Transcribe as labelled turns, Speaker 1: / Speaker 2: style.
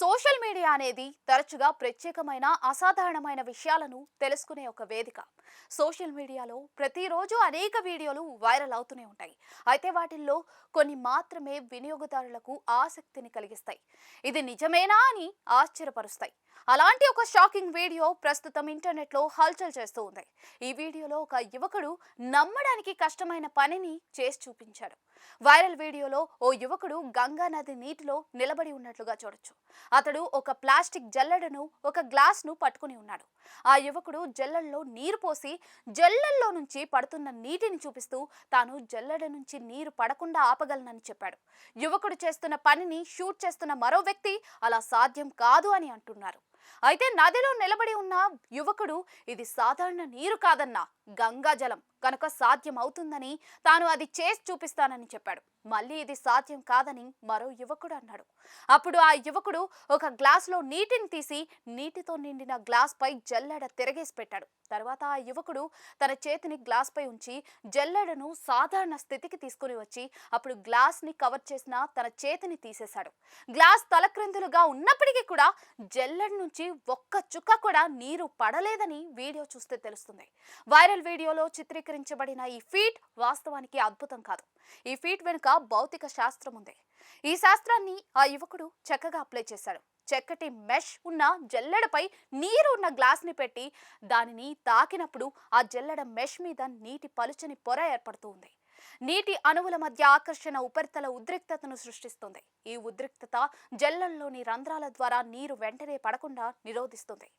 Speaker 1: Social media అనేది తరచుగా ప్రత్యేకమైన అసాధారణమైన విషయాలను తెలుసుకునే ఒక వేదిక. సోషల్ మీడియాలో ప్రతిరోజు అనేక వీడియోలు వైరల్ అవుతూనే ఉంటాయి. అయితే వాటిల్లో కొన్ని మాత్రమే వినియోగదారులకు ఆసక్తిని కలిగిస్తాయి. ఇది నిజమేనా అని ఆశ్చర్యపరుస్తాయి. అలాంటి ఒక షాకింగ్ వీడియో ప్రస్తుతం ఇంటర్నెట్లో హల్చల్ చేస్తూ ఉంది. ఈ వీడియోలో ఒక యువకుడు నమ్మడానికి కష్టమైన పనిని చేసి చూపించాడు. వైరల్ వీడియోలో ఓ యువకుడు గంగా నది నీటిలో నిలబడి ఉన్నట్లుగా చూడొచ్చు. అతడు ఒక ప్లాస్టిక్ జల్లెడను ఒక గ్లాస్ను పట్టుకుని ఉన్నాడు. ఆ యువకుడు జల్లెడలో నీరు పోసి జల్లెల్లో నుంచి పడుతున్న నీటిని చూపిస్తూ తాను జల్లెడ నుంచి నీరు పడకుండా ఆపగలనని చెప్పాడు. యువకుడు చేస్తున్న పనిని షూట్ చేస్తున్న మరో వ్యక్తి అలా సాధ్యం కాదు అని అంటున్నారు. అయితే నదిలో నిలబడి ఉన్న యువకుడు ఇది సాధారణ నీరు కాదన్నా గంగాజలం కనుక సాధ్యం అవుతుందని తాను అది చేసి చూపిస్తానని చెప్పాడు. మళ్ళీ ఇది సాధ్యం కాదని మరో యువకుడు అన్నాడు. అప్పుడు ఆ యువకుడు ఒక గ్లాసులో నీటిని తీసి నీటితో నిండిన గ్లాస్పై జల్లెడ తిరగేసి పెట్టాడు. తర్వాత ఆ యువకుడు తన చేతిని గ్లాస్పై ఉంచి జల్లెడను సాధారణ స్థితికి తీసుకుని వచ్చి అప్పుడు గ్లాస్ని కవర్ చేసిన తన చేతిని తీసేశాడు. గ్లాస్ తలక్రిందులుగా ఉన్నప్పటికీ కూడా జల్లెడ నుంచి ఒక్క చుక్క కూడా నీరు పడలేదని వీడియో చూస్తే తెలుస్తుంది. వైరల్ వీడియోలో చిత్రీకరించబడిన ఈ ఫీట్ వాస్తవానికి అద్భుతం కాదు. ఈ ఫీట్ వెనుక భౌతిక శాస్త్రం ఉంది. ఈ శాస్త్రాన్ని ఆ యువకుడు చక్కగా అప్లై చేశాడు. చక్కటి మెష్ ఉన్న జల్లెడపై నీరు ఉన్న గ్లాస్ని పెట్టి దానిని తాకినప్పుడు ఆ జల్లెడ మెష్ మీద నీటి పలుచని పొర ఏర్పడుతూ ఉంది. నీటి అణువుల మధ్య ఆకర్షణ ఉపరితల ఉద్రిక్తతను సృష్టిస్తుంది. ఈ ఉద్రిక్తత జల్లంలోని రంధ్రాల ద్వారా నీరు వెంటనే పడకుండా నిరోధిస్తుంది.